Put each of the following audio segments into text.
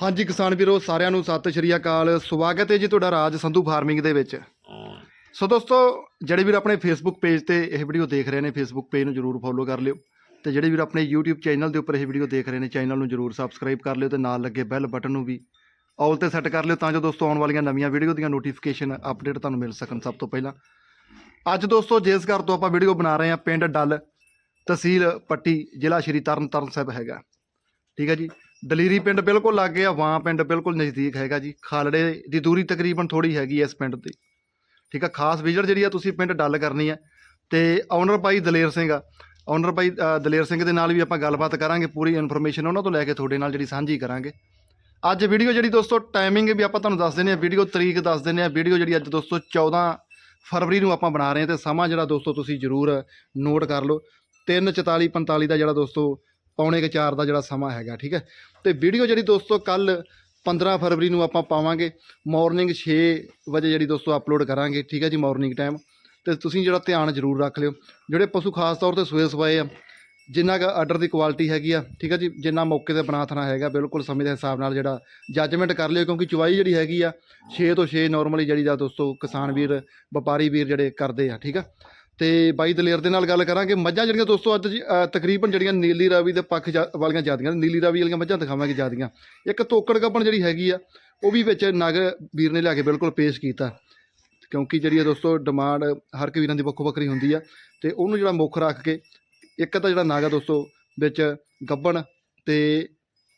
ਹਾਂਜੀ, ਕਿਸਾਨ ਵੀਰੋ, ਸਾਰਿਆਂ ਨੂੰ ਸਤਿ ਸ਼੍ਰੀ ਅਕਾਲ। ਸਵਾਗਤ ਹੈ ਜੀ ਤੁਹਾਡਾ ਰਾਜ ਸੰਧੂ ਫਾਰਮਿੰਗ ਦੇ ਵਿੱਚ। ਸੋ ਦੋਸਤੋ, ਜਿਹੜੇ ਵੀਰ ਆਪਣੇ ਫੇਸਬੁੱਕ ਪੇਜ ਤੇ ਇਹ ਵੀਡੀਓ ਦੇਖ ਰਹੇ ਨੇ ਫੇਸਬੁੱਕ ਪੇਜ ਨੂੰ ਜਰੂਰ ਫੋਲੋ ਕਰ ਲਿਓ। ਤੇ ਜਿਹੜੇ ਵੀਰ ਆਪਣੇ YouTube ਚੈਨਲ ਦੇ ਉੱਪਰ ਇਹ ਵੀਡੀਓ ਦੇਖ ਰਹੇ ਨੇ ਚੈਨਲ ਨੂੰ ਜਰੂਰ ਸਬਸਕ੍ਰਾਈਬ ਕਰ ਲਿਓ ਤੇ ਨਾਲ ਲੱਗੇ ਬੈਲ ਬਟਨ ਨੂੰ ਵੀ ਆਲ ਤੇ ਸੈੱਟ ਕਰ ਲਿਓ ਤਾਂ ਜੋ ਦੋਸਤੋ ਆਉਣ ਵਾਲੀਆਂ ਨਵੀਆਂ ਵੀਡੀਓ ਦੀਆਂ ਨੋਟੀਫਿਕੇਸ਼ਨ ਅਪਡੇਟ ਤੁਹਾਨੂੰ ਮਿਲ ਸਕਣ ਸਭ ਤੋਂ ਪਹਿਲਾਂ। ਅੱਜ ਦੋਸਤੋ, ਜਿਸ ਘਰ ਤੋਂ ਆਪਾਂ ਵੀਡੀਓ ਬਣਾ ਰਹੇ ਹਾਂ, ਪਿੰਡ ਡੱਲ ਤਹਿਸੀਲ ਪੱਟੀ, ਜ਼ਿਲ੍ਹਾ ਸ਼੍ਰੀ ਤਰਨਤਾਰਨ ਸਾਹਿਬ ਹੈਗਾ। ਠੀਕ ਹੈ ਜੀ? ਦਲੀਰੀ ਪਿੰਡ ਬਿਲਕੁਲ ਲਾਗੇ ਆ ਵਾਂ ਪਿੰਡ ਬਿਲਕੁਲ ਨਜ਼ਦੀਕ ਹੈਗਾ ਜੀ। ਖਾਲੜੇ ਦੀ ਦੂਰੀ ਤਕਰੀਬਨ ਥੋੜੀ ਹੈਗੀ ਐ ਇਸ ਪਿੰਡ 'ਤੇ। ਠੀਕ ਆ, ਖਾਸ ਵਿਜ਼ਿਟ ਜਿਹੜੀ ਆ ਤੁਸੀਂ ਪਿੰਡ ਡੱਲ ਕਰਨੀ ਆ। ਤੇ ਓਨਰ ਭਾਈ ਦਲੇਰ ਸਿੰਘ ਆ। ਓਨਰ ਭਾਈ ਦਲੇਰ ਸਿੰਘ ਦੇ ਨਾਲ ਵੀ ਆਪਾਂ ਗੱਲਬਾਤ ਕਰਾਂਗੇ, ਪੂਰੀ ਇਨਫੋਰਮੇਸ਼ਨ ਉਹਨਾਂ ਤੋਂ ਲੈ ਕੇ ਤੁਹਾਡੇ ਨਾਲ ਜਿਹੜੀ ਸਾਂਝੀ ਕਰਾਂਗੇ। ਅੱਜ ਵੀਡੀਓ ਜਿਹੜੀ ਦੋਸਤੋ ਟਾਈਮਿੰਗ ਵੀ ਆਪਾਂ ਤੁਹਾਨੂੰ ਦੱਸ ਦਿੰਦੇ ਆ ਵੀਡੀਓ ਤਰੀਕ ਦੱਸ ਦਿੰਦੇ ਆ। ਵੀਡੀਓ ਜਿਹੜੀ ਅੱਜ ਦੋਸਤੋ 14 ਫਰਵਰੀ ਨੂੰ ਆਪਾਂ ਬਣਾ ਰਹੇ ਹਾਂ ਤੇ ਸਮਾਂ ਜਿਹੜਾ ਦੋਸਤੋ ਤੁਸੀਂ ਜ਼ਰੂਰ ਨੋਟ ਕਰ ਲਓ। 3:44 45 ਦਾ ਜਿਹੜਾ ਦੋਸਤੋ ਪੌਣੇ ਕੁ ਚਾਰ ਦਾ ਜਿਹੜਾ ਸਮਾਂ ਹੈਗਾ, ਠੀਕ ਹੈ? ਤੇ ਵੀਡੀਓ ਜਿਹੜੀ ਦੋਸਤੋ ਕੱਲ 15 ਫਰਵਰੀ ਨੂੰ ਆਪਾਂ ਪਾਵਾਂਗੇ ਮਾਰਨਿੰਗ 6 ਵਜੇ ਜਿਹੜੀ ਦੋਸਤੋ ਅਪਲੋਡ ਕਰਾਂਗੇ, ਠੀਕ ਹੈ ਜੀ ਮਾਰਨਿੰਗ ਟਾਈਮ ਤੇ ਤੁਸੀਂ ਜਿਹੜਾ ਧਿਆਨ ਜ਼ਰੂਰ ਰੱਖ ਲਿਓ, ਜਿਹੜੇ ਪਸ਼ੂ ਖਾਸ ਤੌਰ ਤੇ ਸੂਏ ਸਵਾਏ ਆ, ਜਿੰਨਾ ਕੁ ਆਰਡਰ ਦੀ ਕੁਆਲਿਟੀ ਹੈਗੀ ਆ, ਠੀਕ ਆ ਜੀ, ਜਿੰਨਾ ਮੌਕੇ ਤੇ ਬਣਾ ਥਣਾ ਹੈਗਾ, ਬਿਲਕੁਲ ਸਮੇਂ ਦੇ ਹਿਸਾਬ ਨਾਲ ਜਿਹੜਾ ਜੱਜਮੈਂਟ ਕਰ ਲਿਓ, ਕਿਉਂਕਿ ਚੁਵਾਈ ਜਿਹੜੀ ਹੈਗੀ ਆ 6 ਤੋਂ 6 ਨਾਰਮਲੀ ਜਿਹੜੀ ਦਾ ਦੋਸਤੋ ਕਿਸਾਨ ਵੀਰ, ਵਪਾਰੀ ਵੀਰ ਜਿਹੜੇ ਕਰਦੇ ਆ, ਠੀਕ ਆ। ਅਤੇ ਬਾਈ ਦਲੇਰ ਦੇ ਨਾਲ ਗੱਲ ਕਰਾਂਗੇ। ਮੱਝਾਂ ਜਿਹੜੀਆਂ ਦੋਸਤੋ ਅੱਜ ਤਕਰੀਬਨ ਜਿਹੜੀਆਂ ਨੀਲੀ ਰਾਵੀ ਦੇ ਪੱਖ ਜਾ- ਵਾਲੀਆਂ ਜਾਂਦੀਆਂ ਨੀਲੀ ਰਾਵੀ ਵਾਲੀਆਂ ਮੱਝਾਂ ਦਿਖਾਵਾਂਗੇ ਜਾਂਦੀਆਂ ਇੱਕ ਤੋਕੜ ਗੱਬਣ ਜਿਹੜੀ ਹੈਗੀ ਆ, ਉਹ ਵੀ ਵਿੱਚ ਨਗ ਵੀਰ ਨੇ ਲਿਆ ਕੇ ਬਿਲਕੁਲ ਪੇਸ਼ ਕੀਤਾ। ਕਿਉਂਕਿ ਜਿਹੜੀ ਆ ਦੋਸਤੋ ਡਿਮਾਂਡ ਹਰ ਇੱਕ ਵੀਰਾਂ ਦੀ ਵੱਖੋ ਵੱਖਰੀ ਹੁੰਦੀ ਆ, ਤੇ ਉਹਨੂੰ ਜਿਹੜਾ ਮੁੱਖ ਰੱਖ ਕੇ ਇੱਕ ਤਾਂ ਜਿਹੜਾ ਨਾਗ ਆ ਦੋਸਤੋ ਵਿੱਚ ਗੱਬਣ ਤੇ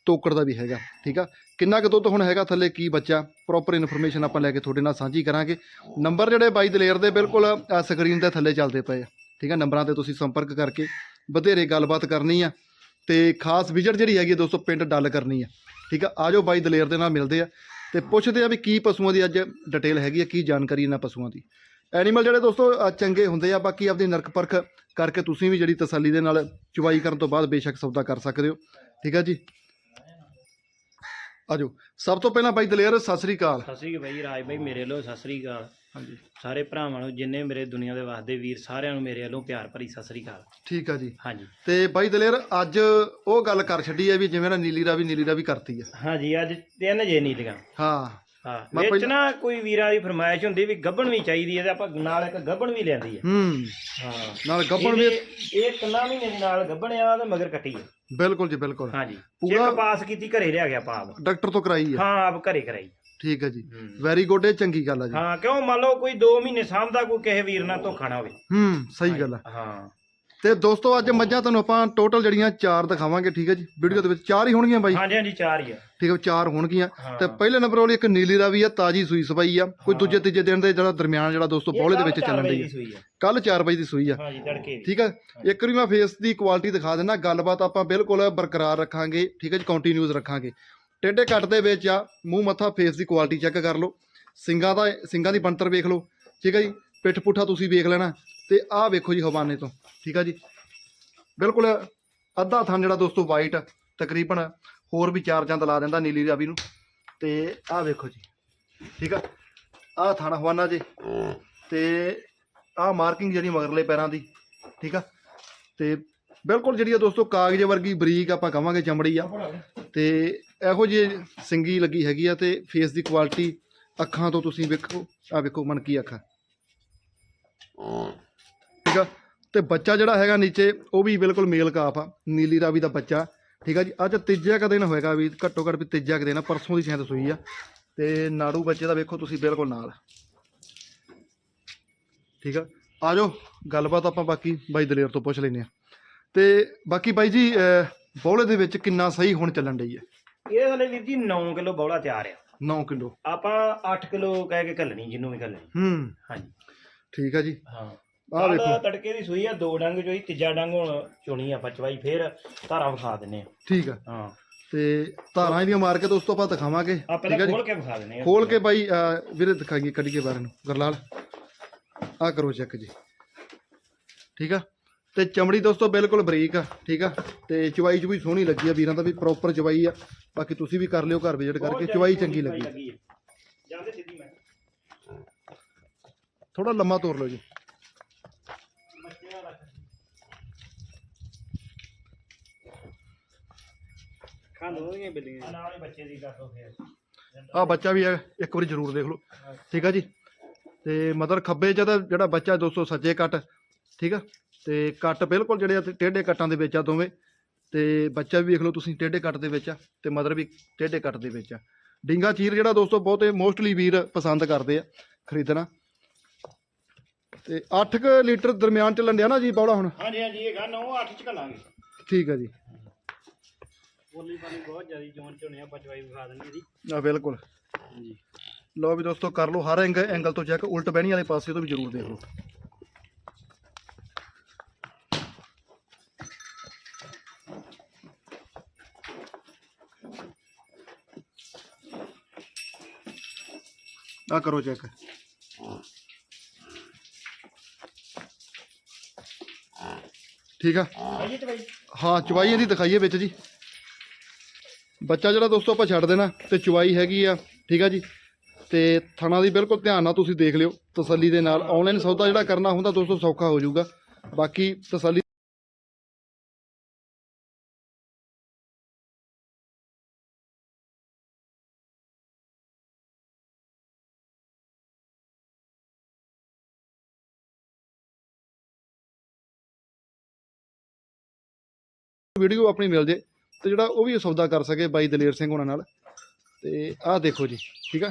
ਤੋਕੜ ਦਾ ਵੀ ਹੈਗਾ, ਠੀਕ ਆ? ਕਿੰਨਾ ਕੁ ਦੁੱਧ ਹੁਣ ਹੈਗਾ ਥੱਲੇ, ਕੀ ਬੱਚਾ ਪ੍ਰੋਪਰ ਇਨਫੋਰਮੇਸ਼ਨ ਆਪਾਂ ਲੈ ਕੇ ਤੁਹਾਡੇ ਨਾਲ ਸਾਂਝੀ ਕਰਾਂਗੇ। ਨੰਬਰ ਜਿਹੜੇ ਬਾਈ ਦਲੇਰ ਦੇ ਬਿਲਕੁਲ ਸਕਰੀਨ 'ਤੇ ਥੱਲੇ ਚੱਲਦੇ ਪਏ ਆ। ਠੀਕ ਹੈ ਨੰਬਰਾਂ ਤੇ ਤੁਸੀਂ ਸੰਪਰਕ ਕਰਕੇ ਵਧੇਰੇ ਗੱਲਬਾਤ ਕਰਨੀ ਆ। ਤੇ ਖਾਸ ਵਿਜ਼ਿਟ ਜਿਹੜੀ ਹੈਗੀ ਆ ਦੋਸਤੋ, ਪਿੰਡ ਡੱਲ ਕਰਨੀ ਆ। ਠੀਕ ਆ ਆਜੋ ਬਾਈ ਦਲੇਰ ਦੇ ਨਾਲ ਮਿਲਦੇ ਆ। ਤੇ ਪੁੱਛਦੇ ਆ ਵੀ ਕੀ ਪਸ਼ੂਆਂ ਦੀ ਅੱਜ ਡਿਟੇਲ ਹੈਗੀ ਆ, ਕੀ ਜਾਣਕਾਰੀ ਇਹਨਾਂ ਪਸ਼ੂਆਂ ਦੀ। ਐਨੀਮਲ ਜਿਹੜੇ ਦੋਸਤੋ ਚੰਗੇ ਹੁੰਦੇ ਆ, ਬਾਕੀ ਆਪਦੀ ਨਰਕ ਪਰਖ ਕਰਕੇ ਤੁਸੀਂ ਵੀ ਜਿਹੜੀ ਤਸੱਲੀ ਦੇ ਨਾਲ ਚੁਵਾਈ ਕਰਨ ਤੋਂ ਬਾਅਦ ਬੇਸ਼ੱਕ ਸੌਦਾ ਕਰ ਸਕਦੇ ਹੋ। ਠੀਕ ਆ ਜੀ? ਆਜੋ। ਸਭ ਤੋਂ ਪਹਿਲਾਂ ਬਾਈ ਦਲੇਰ ਸਤਿ ਸ੍ਰੀ ਅਕਾਲ। ਸਤਿ ਸ੍ਰੀ ਅਕਾਲ ਬਾਈ ਰਾਜ ਬਾਈ ਮੇਰੇ ਵੱਲੋਂ ਸਤਿ ਸ੍ਰੀ ਅਕਾਲ। ਹਾਂਜੀ। ਸਾਰੇ ਭਰਾਵਾਂ ਨੂੰ ਜਿੰਨੇ ਮੇਰੇ ਦੁਨੀਆ ਦੇ ਵਸਦੇ ਵੀਰ ਸਾਰਿਆਂ ਨੂੰ ਮੇਰੇ ਵੱਲੋਂ ਪਿਆਰ ਭਰੀ ਸਤਿ ਸ੍ਰੀ ਅਕਾਲ। ਠੀਕ ਆ ਜੀ। ਹਾਂਜੀ। ਤੇ ਬਾਈ ਦਲੇਰ ਅੱਜ ਉਹ ਗੱਲ ਕਰ ਛੱਡੀ ਹੈ ਵੀ ਜਿਵੇਂ ਨਾ ਨੀਲੀ ਰਾਵੀ ਨੀਲੀ ਰਾਵੀ ਕਰਤੀ ਆ। ਹਾਂਜੀ ਅੱਜ ਤਿੰਨ ਜੇ ਨੀਲੀਆਂ। ਹਾਂ। ਹਾਂ ਵਿੱਚ ਨਾ ਕੋਈ ਵੀਰਾਂ ਦੀ ਫਰਮਾਇਸ਼ ਹੁੰਦੀ ਵੀ ਗੱਬਣ ਵੀ ਚਾਹੀਦੀ ਹੈ ਤੇ ਆਪਾਂ ਨਾਲ ਇੱਕ ਗੱਬਣ ਵੀ ਲੈਂਦੀ ਹੈ। ਹੂੰ। ਹਾਂ। ਨਾਲ ਗੱਬਣ ਵੀ ਇਹ ਕਿੰਨਾ ਮਹੀਨੇ ਦੀ ਨਾਲ ਗੱਬਣ ਆ ਤੇ ਮਗਰ ਕੱਟੀ ਹੈ। ਬਿਲਕੁਲ ਜੀ ਬਿਲਕੁਲ। ਹਾਂਜੀ ਪੂਰਾ- ਪਾਸ ਕੀਤੀ ਘਰੇ ਲਿਆ ਗਿਆ ਪਾਪ। ਡਾਕਟਰ ਤੋਂ ਕਰਾਈ ਆ ਹਾਂ ਆਪ ਘਰੇ ਕਰਾਈ। ਠੀਕ ਹੈ ਜੀ। ਹੂੰ। ਵੈਰੀ ਗੁੱਡ ਇਹ ਚੰਗੀ ਗੱਲ ਆ ਜੀ। ਹਾਂ ਕਿਉਂ ਮੰਨ ਲਓ ਕੋਈ 2 ਮਹੀਨੇ ਸਾਂਭਦਾ ਕੋਈ ਕਿਸੇ ਵੀਰ ਨਾਲ ਧੋਖਾ ਨਾ ਹੋਵੇ। ਹੂੰ ਸਹੀ ਗੱਲ ਆ। ਹਾਂ। ਤੇ ਦੋਸਤੋ ਅੱਜ ਮੱਝਾਂ ਤੁਹਾਨੂੰ ਆਪਾਂ ਟੋਟਲ ਜਿਹੜੀਆਂ ਚਾਰ ਦਿਖਾਵਾਂਗੇ ਠੀਕ ਹੈ ਜੀ? ਵੀਡੀਓ ਦੇ ਵਿੱਚ ਚਾਰ ਹੀ ਹੋਣਗੀਆਂ ਬਾਈ? ਹਾਂਜੀ ਹਾਂਜੀ ਚਾਰ ਹੀ ਆ। ਠੀਕ ਹੈ ਚਾਰ ਹੋਣਗੀਆਂ। ਤੇ ਪਹਿਲੇ ਨੰਬਰ ਵਾਲੀ ਇੱਕ ਨੀਲੀ ਰਾਵੀ ਆ ਤਾਜੀ ਸੂਈ ਸਬਾਈ ਆ। ਕੋਈ। ਦੂਜੇ ਤੀਜੇ ਦਿਨ ਦੇ ਜਿਹੜਾ ਦਰਮਿਆਨ ਜਿਹੜਾ ਦੋਸਤੋ ਬੋਲੇ ਦੇ ਵਿੱਚ ਚੱਲਣ ਦੀ ਦੀ ਆ। ਕੱਲ 4 ਵਜੇ ਦੀ ਸੂਈ ਆ। ਹਾਂਜੀ ਤੜਕੇ ਦੀ। ਠੀਕ ਹੈ। ਇੱਕ ਵਾਰੀ ਮੈਂ ਫੇਸ ਦੀ ਕੁਆਲਿਟੀ ਦਿਖਾ ਦਿੰਦਾ ਗੱਲਬਾਤ ਆਪਾਂ ਬਿਲਕੁਲ ਬਰਕਰਾਰ ਰੱਖਾਂਗੇ ਠੀਕ ਹੈ ਜੀ? ਕੰਟੀਨਿਊਸ ਰੱਖਾਂਗੇ। ਟੇਢੇ ਕੱਟ ਦੇ ਵਿੱਚ ਆ ਮੂੰਹ ਮੱਥਾ ਫੇਸ ਦੀ ਕੁਆਲਿਟੀ ਚੈੱਕ ਕਰ ਲਓ। ਸਿੰਗਾਂ ਦਾ ਸਿੰਗਾਂ ਦੀ ਬਣਤਰ ਵੇਖ ਲਓ ਠੀਕ ਹੈ ਜੀ? ਪਿੱਠ ਪੁੱਠਾ ਤੁਸੀਂ ਵੇਖ ਲੈਣਾ। ਤੇ ਆਹ ਵੇਖੋ ਜੀ ਹਵਾਨੇ ਤੋਂ, ਠੀਕ ਆ ਜੀ? ਬਿਲਕੁਲ ਅੱਧਾ ਥਣ ਜਿਹੜਾ ਦੋਸਤੋ ਵਾਈਟ ਤਕਰੀਬਨ ਹੋਰ ਵੀ ਚਾਰ ਚੰਦ ਲਾ ਦਿੰਦਾ ਨੀਲੀ ਰਾਵੀ ਨੂੰ। ਤੇ ਆਹ ਵੇਖੋ ਜੀ, ਠੀਕ ਆ? ਆਹ ਥਣ ਹਵਾਨਾ ਜੀ। ਤੇ ਆਹ ਮਾਰਕਿੰਗ ਜਿਹੜੀ ਮਗਰਲੇ ਪੈਰਾਂ ਦੀ, ਠੀਕ ਆ? ਤੇ ਬਿਲਕੁਲ ਜਿਹੜੀ ਆ ਦੋਸਤੋ ਕਾਗਜ਼ ਵਰਗੀ ਬਰੀਕ ਆਪਾਂ ਕਵਾਂਗੇ ਚਮੜੀ ਆ। ਤੇ ਇਹੋ ਜਿਹੀ ਸਿੰਗੀ ਲੱਗੀ ਹੈਗੀ ਆ ਤੇ ਫੇਸ ਦੀ ਕੁਆਲਿਟੀ ਅੱਖਾਂ ਤੋਂ ਤੁਸੀਂ ਵੇਖੋ ਆ ਵੇਖੋ ਮਨਕੀ ਅੱਖਾਂ। ਠੀਕ ਆ? ਤੇ ਬੱਚਾ ਜਿਹੜਾ ਹੈਗਾ ਨੀਚੇ ਉਹ ਵੀ ਬਿਲਕੁਲ ਮੇਲ ਕਾਫ ਆ। ਨੀਲੀ ਰਾਵੀ ਦਾ ਬੱਚਾ। ਠੀਕ ਆ ਜੀ? ਅੱਜ ਤੀਜਾ ਕੁ ਦਿਨ ਹੋਏਗਾ ਵੀ ਘੱਟੋ ਘੱਟ ਵੀ ਤੀਜਾ ਕੁ ਦਿਨ ਆ ਪਰਸੋਂ ਦੀ ਸ਼ਾਇਦ ਸੂਈ ਆ। ਤੇ ਨਾੜੂ ਬੱਚੇ ਦਾ ਵੇਖੋ ਤੁਸੀਂ ਬਿਲਕੁਲ ਨਾਲ। ਠੀਕ ਆ? ਆ ਜਾਓ ਗੱਲਬਾਤ ਆਪਾਂ ਬਾਕੀ ਬਾਈ ਦਲੇਰ ਤੋਂ ਪੁੱਛ ਲੈਨੇ ਆ। ਤੇ ਬਾਕੀ ਬਾਈ ਜੀ ਬੌਲੇ ਦੇ ਵਿੱਚ ਕਿੰਨਾ ਸਹੀ ਹੁਣ ਚੱਲਣ ਡਈ ਹੈ? ਇਹ ਹਲੇ ਵੀਰ ਜੀ 9 ਕਿਲੋ ਬੌਲਾ ਤਿਆਰ ਆ। 9 ਕਿਲੋ। ਆਪਾਂ 8 ਕਿਲੋ ਕਹਿ ਕੇ ਘੱਲਣੀ ਜਿੰਨੂੰ ਵੀ ਘੱਲਣੀ। ਹੂੰ। ਹਾਂਜੀ। ਠੀਕ ਆ ਜੀ। ਹਾਂ। ਆਹ ਕੱਲ ਵੇਖੋ। ਤੜਕੇ ਦੀ ਸੂਈ ਆ ਦੋ ਡੰਗ ਚੋਈ ਤੀਜਾ ਡੰਗ ਹੁਣ ਚੁਣੀ ਆਪਾਂ ਚਵਾਈ ਫੇਰ ਧਾਰਾ ਵਿਖਾ ਦਿੰਨੇ ਆ। ਠੀਕ ਆ। ਹਾਂ। ਤੇ ਧਾਰਾਂ ਇਹਦੀਆਂ ਮਾਰ ਕੇ ਦੋਸਤੋ ਆਪਾਂ ਦਿਖਾਵਾਂਗੇ। ਆ ਠੀਕ ਪਹਿਲਾਂ ਆ ਜੀ? ਖੋਲ ਕੇ ਵਿਖਾ ਦਿੰਨੇ ਆ। ਖੋਲ ਕੇ ਬਾਈ ਅਹ, ਵੀਰੇ ਦਿਖਾਈਏ ਕੱਢੀਏ ਬਾਹਰ ਨੂੰ। ਗਰਲਾਲ ਆ ਕਰੋ ਚੈੱਕ ਜੀ। ਠੀਕ ਆ? ਤੇ ਚਮੜੀ ਦੋਸਤੋ ਬਿਲਕੁਲ ਬਰੀਕ ਆ ਠੀਕ ਆ? ਤੇ ਚਵਾਈ ਚ ਵੀ ਸੋਹਣੀ ਲੱਗੀ ਆ ਵੀਰਾਂ ਦਾ ਵੀ ਪ੍ਰੋਪਰ ਚਵਾਈ ਆ। ਬਾਕੀ ਤੁਸੀਂ ਵੀ ਕਰ ਲਿਓ ਘਰ ਵਿਜ਼ਿਟ ਕਰਕੇ ਚਵਾਈ ਚੰਗੀ ਲੱਗੀ। ਆ। ਜਾਂਦੇ ਸਿੱਧੀ ਮੈਂ। ਥੋੜਾ ਲੰਮਾ ਤੋਰ ਲਓ ਜੀ ਆ ਦੋਵੇਂ ਬਿੱਲੀਆਂ ਆ ਨਾਲ ਹੀ ਬੱਚੇ ਦੀ ਕਰ ਦੋ ਫੇਰ ਆ ਬੱਚਾ ਵੀ ਹੈ ਇੱਕ ਵਾਰੀ ਜ਼ਰੂਰ ਦੇਖ ਲਓ। ਠੀਕ ਆ ਜੀ? ਤੇ ਮਤਲਬ ਖੱਬੇ ਚ ਤਾਂ ਜਿਹੜਾ ਬੱਚਾ ਦੋਸਤੋ ਸੱਜੇ ਕੱਟ ਠੀਕ ਆ? ਤੇ ਕੱਟ ਬਿਲਕੁਲ ਜਿਹੜੇ ਆ ਤੇ ਟੇਢੇ ਕੱਟਾਂ ਦੇ ਵਿੱਚ ਆ ਦੋਵੇਂ। ਤੇ ਬੱਚਾ ਵੀ ਵੇਖ ਲਓ ਤੁਸੀਂ ਟੇਢੇ ਕੱਟ ਦੇ ਵਿੱਚ ਆ ਤੇ ਮਦਰ ਵੀ ਟੇਢੇ ਕੱਟ ਦੇ ਵਿੱਚ ਆ। ਡਿੰਗਾ ਚੀਰ ਜਿਹੜਾ ਦੋਸਤੋ ਬਹੁਤੇ ਮੋਸਟਲੀ ਵੀਰ ਪਸੰਦ ਕਰਦੇ ਆ ਖਰੀਦਣਾ। ਤੇ 8 ਕੁ ਲੀਟਰ ਦਰਮਿਆਨ ਚ ਲੰਡਿਆ ਨਾ ਜੀ ਬੌਲਾ ਹੁਣ? ਹਾਂਜੀ ਹਾਂਜੀ ਇਹ ਗਾ 9 8 ਚ ਘਲਾਂਗੇ। ਠੀਕ ਆ ਜੀ। ਬੋਲੀ ਪਾਣੀ ਬਹੁਤ ਜ਼ਿਆਦਾ ਜੋਨ ਝੋਨੇ ਆ ਪਚਵਾਈ ਵਿਖਾ ਦੇਣੀ ਇਹਦੀ। ਆ ਬਿਲਕੁਲ। ਹਾਂਜੀ। ਲਓ ਵੀ ਦੋਸਤੋ ਕਰ ਲਓ ਹਰ ਐਂਗਲ ਐਂਗਲ ਤੋਂ ਚੈੱਕ ਉਲਟ ਬਹਿਣੀ ਵਾਲੇ ਪਾਸੇ ਤੋਂ ਵੀ ਜ਼ਰੂਰ ਦੇਖ ਲਓ। ਆ ਕਰੋ ਚੈੱਕ। ਠੀਕ ਆ? ਹਾਂ ਚੁਵਾਈ ਇਹਦੀ ਦਿਖਾਈਏ ਵਿੱਚ ਜੀ। ਬੱਚਾ ਜਿਹੜਾ ਦੋਸਤੋ ਆਪਾਂ ਛੱਡ ਦੇਣਾ ਤੇ ਚੁਵਾਈ ਹੈਗੀ ਆ, ਠੀਕ ਆ ਜੀ। ਤੇ ਥਣਾ ਦੀ ਬਿਲਕੁਲ ਧਿਆਨ ਨਾਲ ਤੁਸੀਂ ਦੇਖ ਲਿਓ, ਤਸੱਲੀ ਦੇ ਨਾਲ। ਆਨਲਾਈਨ ਸੌਦਾ ਜਿਹੜਾ ਕਰਨਾ ਹੁੰਦਾ ਦੋਸਤੋ ਸੌਖਾ ਹੋ ਜਾਊਗਾ। ਬਾਕੀ ਤਸੱਲੀ ਵੀਡੀਓ ਆਪਣੀ ਮਿਲ ਜੇ। ਤੇ ਜਿਹੜਾ ਉਹ ਵੀ ਸੌਦਾ ਕਰ ਸਕੇ ਬਾਈ ਦਲੇਰ ਸਿੰਘ ਉਹਨਾਂ ਨਾਲ। ਤੇ ਆਹ ਦੇਖੋ ਜੀ, ਠੀਕ ਆ?